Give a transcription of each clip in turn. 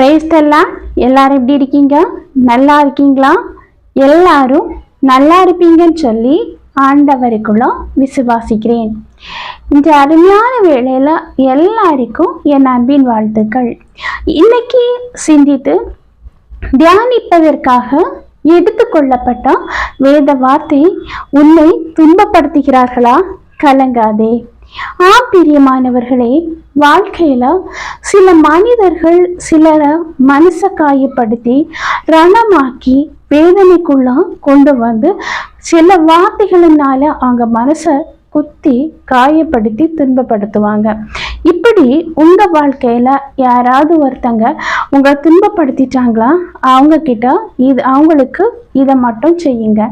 பிரைஸ்தெல்லாம் எல்லாரும் எப்படி இருக்கீங்க? நல்லா இருக்கீங்களா? எல்லாரும் நல்லா இருப்பீங்கன்னு சொல்லி ஆண்டவருக்குள்ள விசுவாசிக்கிறேன். இந்த அருமையான வேளையில் எல்லாருக்கும் என் அன்பின் வாழ்த்துக்கள். இன்னைக்கு சிந்தித்து தியானிப்பதற்காக எடுத்துக்கொள்ளப்பட்ட வேத வார்த்தை உன்னை துன்பப்படுத்துகிறார்களா? கலங்காதே. ஆப்பிரியமானவர்களே வாழ்க்கையில சில மனிதர்கள் சிலரை மனசை காயப்படுத்தி ரணமாக்கி வேதனைக்குள்ள கொண்டு வந்து சில வார்த்தைகளினால அவங்க மனசை குத்தி காயப்படுத்தி துன்பப்படுத்துவாங்க. இப்படி உங்க வாழ்க்கையில யாராவது ஒருத்தங்க உங்களை துன்பப்படுத்திட்டாங்களா? அவங்க கிட்ட இது அவங்களுக்கு இதை மட்டும் செய்யுங்க.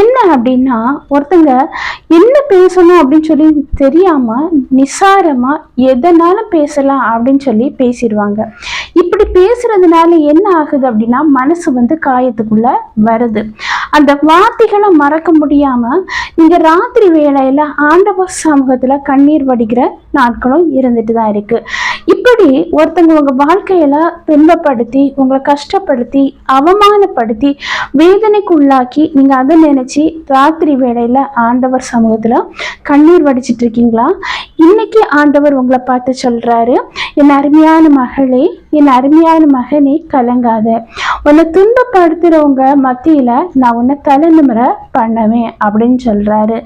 என்ன அப்படின்னா ஒருத்தங்க என்ன பேசணும் அப்படின்னு சொல்லி தெரியாம நிசாரமா எதனாலும் பேசலாம் அப்படின்னு சொல்லி பேசிடுவாங்க. இப்படி பேசுறதுனால என்ன ஆகுது அப்படின்னா மனசு வந்து காயத்துக்குள்ள வருது. அந்த வார்த்தைகளை மறக்க முடியாம நீங்க ராத்திரி வேளையில ஆண்டவர் சமூகத்துல கண்ணீர் வடிக்கிற நாட்களும் இருந்துட்டு தான் இருக்கு. இப்படி ஒருத்தங்க உங்க வாழ்க்கையில துன்பப்படுத்தி உங்களை கஷ்டப்படுத்தி அவமானப்படுத்தி வேதனைக்கு உள்ளாக்கி நீங்க அதை நினைச்சு ராத்திரி வேளையில ஆண்டவர் சமூகத்துல கண்ணீர் வடிச்சிட்டு இருக்கீங்களா? இன்னைக்கு ஆண்டவர் உங்களை பார்த்து சொல்றாரு என் அருமையான மகளே என் அருமையான மகனே கலங்காத. உன்னை துன்பப்படுத்துறவங்க மத்தியில நான் உன்னை தலைநிமிர பண்ணுவேன் அப்படின்னு சொல்றாரு.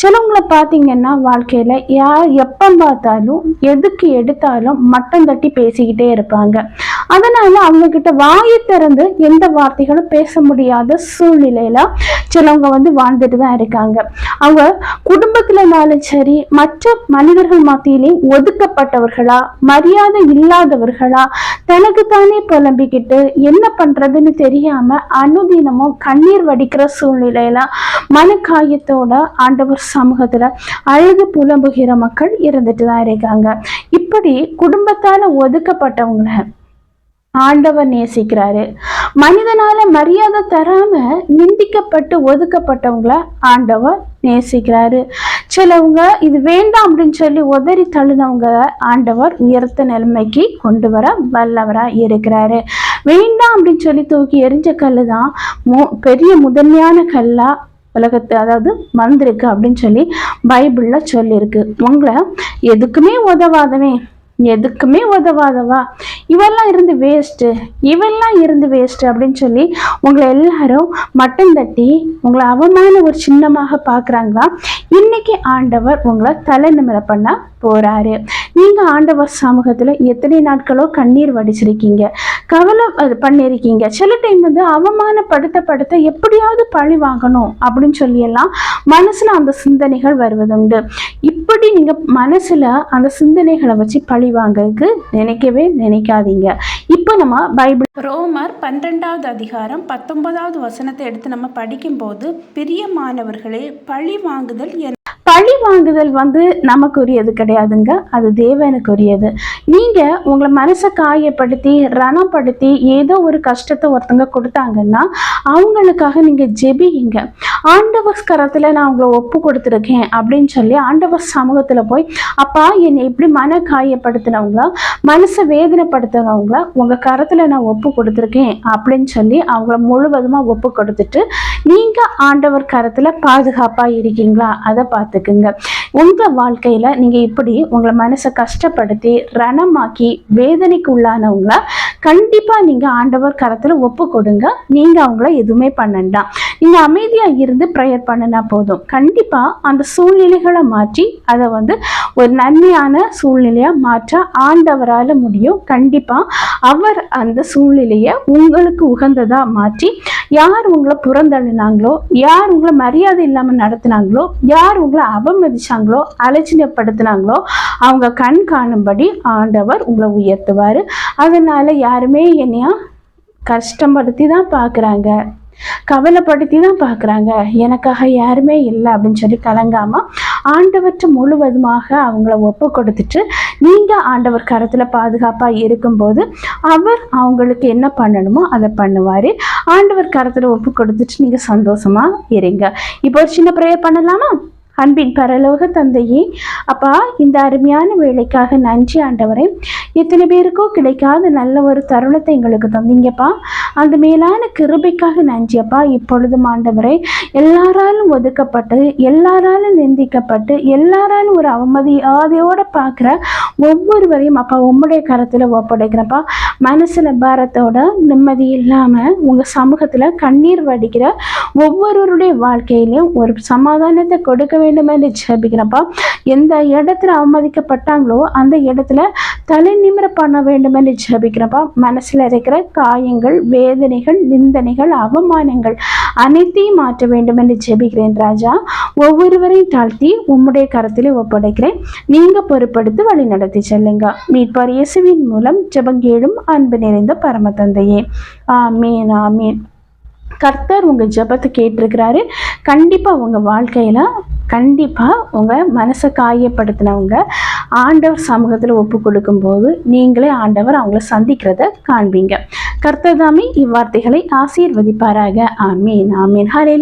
சிலவங்களை பார்த்தீங்கன்னா வாழ்க்கையில யார் எப்போ பார்த்தாலும் எதுக்கு எடுத்தாலும் மட்டம் தட்டி பேசிக்கிட்டே இருப்பாங்க. அதனால அவங்க கிட்ட வாயை திறந்து எந்த வார்த்தைகளும் பேச முடியாத சூழ்நிலையில சிலவங்க வந்து வாழ்ந்துட்டு தான் இருக்காங்க. அவங்க குடும்பத்துலனாலும் சரி மற்ற மனிதர்கள் மத்தியிலே ஒதுக்கப்பட்டவர்களா மரியாதை இல்லாதவர்களா தனக்குத்தானே புலம்பிக்கிட்டு என்ன பண்றதுன்னு தெரியாம அனுதினமும் கண்ணீர் வடிக்கிற சூழ்நிலையில மனக்காயத்தோட ஆண்டவர் சமூகத்துல அழுது புலம்புகிற மக்கள் இருந்துட்டு தான் இருக்காங்க. இப்படி குடும்பத்தால ஒதுக்கப்பட்டவங்களை ஆண்டவர் நேசிக்கிறாரு. மனிதனால மரியாதை தராம நிந்திக்கப்பட்டு ஒதுக்கப்பட்டவங்கள ஆண்டவர் நேசிக்கிறாரு. சிலவங்க இது வேண்டாம் அப்படின்னு சொல்லி உதறி தள்ளினவங்க ஆண்டவர் உயர்த்த நிலைமைக்கு கொண்டு வர வல்லவரா இருக்கிறாரு. வேண்டாம் அப்படின்னு சொல்லி தூக்கி எரிஞ்ச கல் தான் மு பெரிய முதன்மையான கல்லா உலகத்து அதாவது வந்திருக்கு அப்படின்னு சொல்லி பைபிளில் சொல்லியிருக்கு. உங்களை எதுக்குமே உதவாதவே எதுக்குமே உதவாதவா? இவெல்லாம் இருந்து வேஸ்ட்டு இவெல்லாம் இருந்து வேஸ்ட்டு அப்படின்னு சொல்லி உங்களை எல்லாரும் மட்டம் தட்டி உங்களை அவமான ஒரு சின்னமாக பார்க்குறாங்களா? இன்னைக்கு ஆண்டவர் உங்களை தலை நிமிர பண்ண போறாரு. நீங்க ஆண்டவர் சமூகத்துல எத்தனை நாட்களோ கண்ணீர் வடிச்சிருக்கீங்க. கவலை பண்ணிருக்கீங்க. பண்ணியிருக்கீங்க சில டைம் வந்து அவமானப்படுத்தப்படுத்த எப்படியாவது பழி வாங்கணும் அப்படின்னு சொல்லி எல்லாம் மனசுல அந்த சிந்தனைகள் வருவதுண்டு. இப்படி நீங்க மனசுல அந்த சிந்தனைகளை வச்சு பழி வாங்கறதுக்கு நினைக்கவே நினைக்காதீங்க. இப்போ நம்ம பைபிள் ரோமர் பன்னிரெண்டாவது அதிகாரம் பத்தொன்பதாவது வசனத்தை எடுத்து நம்ம படிக்கும்போது பிரியமானவர்களே பழி வாங்குதல் என் பழி வாங்குதல் வந்து நமக்குரியது கிடையாதுங்க. அது தேவனுக்குரியது. நீங்கள் உங்களை மனசை காயப்படுத்தி ரணப்படுத்தி ஏதோ ஒரு கஷ்டத்தை ஒருத்தங்க கொடுத்தாங்கன்னா அவங்களுக்காக நீங்கள் ஜெபிங்க ஆண்டவர் கரத்தில் நான் உங்களை ஒப்பு கொடுத்துருக்கேன் அப்படின்னு சொல்லி ஆண்டவர் சமூகத்தில் போய் அப்பா என்னை இப்படி மன காயப்படுத்தினவங்களா? மனசை வேதனைப்படுத்துனவங்கள? உங்கள் கரத்தில் நான் ஒப்பு கொடுத்துருக்கேன். அப்படின்னு சொல்லி அவங்கள முழுவதுமாக ஒப்பு கொடுத்துட்டு நீங்கள் ஆண்டவர் கரத்தில் பாதுகாப்பாக இருக்கீங்களா? அதை பார்த்து பார்த்துக்குங்க உங்கள் வாழ்க்கையில் நீங்கள் இப்படி உங்களை மனசை கஷ்டப்படுத்தி ரணமாக்கி வேதனைக்கு உள்ளானவங்கள கண்டிப்பாக நீங்கள் ஆண்டவர் கரத்தில் ஒப்பு கொடுங்க நீங்கள் அவங்கள எதுவுமே பண்ணண்டாம் நீங்கள் அமைதியாக இருந்து ப்ரேயர் பண்ணினா போதும். கண்டிப்பாக அந்த சூழ்நிலைகளை மாற்றி அதை வந்து ஒரு நன்மையான சூழ்நிலையாக மாற்ற ஆண்டவரால் முடியும். கண்டிப்பாக அவர் அந்த சூழ்நிலையை உங்களுக்கு உகந்ததாக மாற்றி யார் உங்களை புறந்தள்ளினாங்களோ யார் உங்களை மரியாதை இல்லாமல் நடத்தினாங்களோ யார் உங்களை அவமதிச்சாங்களோ அலட்சியப்படுத்தினாங்களோ அவங்க கண் காணும்படி ஆண்டவர் உங்களை உயர்த்துவார். அதனால் யாருமே என்னையா கஷ்டப்படுத்தி தான் பார்க்குறாங்க. கவலைப்படுத்தி தான் பார்க்குறாங்க. எனக்காக யாருமே இல்லை அப்படின்னு சொல்லி கலங்காமல் ஆண்டவற்று முழுவதுமாக அவங்கள ஒப்பு கொடுத்துட்டு நீங்கள் ஆண்டவர் கரத்தில் பாதுகாப்பாக இருக்கும்போது அவர் அவங்களுக்கு என்ன பண்ணணுமோ அதை பண்ணுவார். ஆண்டவர் கரத்தில் ஒப்பு கொடுத்துட்டு நீங்கள் சந்தோஷமாக இருங்க. இப்போ ஒரு சின்ன ப்ரேயர் பண்ணலாமா? அன்பின் பரலோக தந்தையே அப்பா இந்த அருமையான வேலைக்காக நன்றி ஆண்டவரே. எத்தனை பேருக்கோ கிடைக்காத நல்ல ஒரு தருணத்தை எங்களுக்கு தந்தீங்கப்பா. அந்த மேலான கிருபைக்காக நன்றி அப்பா. இப்பொழுதும் ஆண்டவரே எல்லாராலும் ஒதுக்கப்பட்டு எல்லாராலும் நிந்திக்கப்பட்டு எல்லாராலும் ஒரு அவமதியாதையோடு பார்க்குற ஒவ்வொருவரையும் அப்பா உம்முடைய கரத்தில் ஒப்படைக்கிறப்பா மனசில் பாரத்தோட நிம்மதி இல்லாமல் உங்கள் சமூகத்தில் கண்ணீர் வடிக்கிற ஒவ்வொருவருடைய வாழ்க்கையிலையும் ஒரு சமாதானத்தை கொடுக்க வேண்டும் என்று ஜெபிக்கிறப்பா. எந்த இடத்துல அவமதிக்கப்பட்டாங்களோ அந்த இடத்துல தலை நிமிர பண்ண வேண்டும் என்று ஜெபிக்கிறப்பா. மனசில் இருக்கிற காயங்கள் வேதனைகள் நிந்தனைகள் அவமானங்கள் அனைத்தையும் மாற்ற வேண்டும் என்று ஜெபிக்கிறேன் ராஜா. ஒவ்வொருவரையும் தாழ்த்தி உம்முடைய கரத்திலே ஒப்படைக்கிறேன். நீங்க பொறுப்படுத்தி வழி நடத்தி செல்லுங்க. மீட்பார் இயேசுவின் மூலம் ஜபங்கேழும் அன்பு நிறைந்த பரம தந்தையே ஆமீன் ஆமீன். கர்த்தர் உங்கள் ஜெபத்தை கேட்டிருக்கிறாரு. கண்டிப்பாக உங்கள் வாழ்க்கையில் கண்டிப்பாக உங்கள் மனசை காயப்படுத்தினவங்க ஆண்டவர் சமூகத்தில் ஒப்பு கொடுக்கும்போது நீங்களே ஆண்டவர் அவங்கள சந்திக்கிறத காண்பீங்க. கர்த்தர் தாமே இவ்வார்த்தைகளை ஆசீர்வதிப்பாராக. ஆமீன் ஆமீன். ஹரே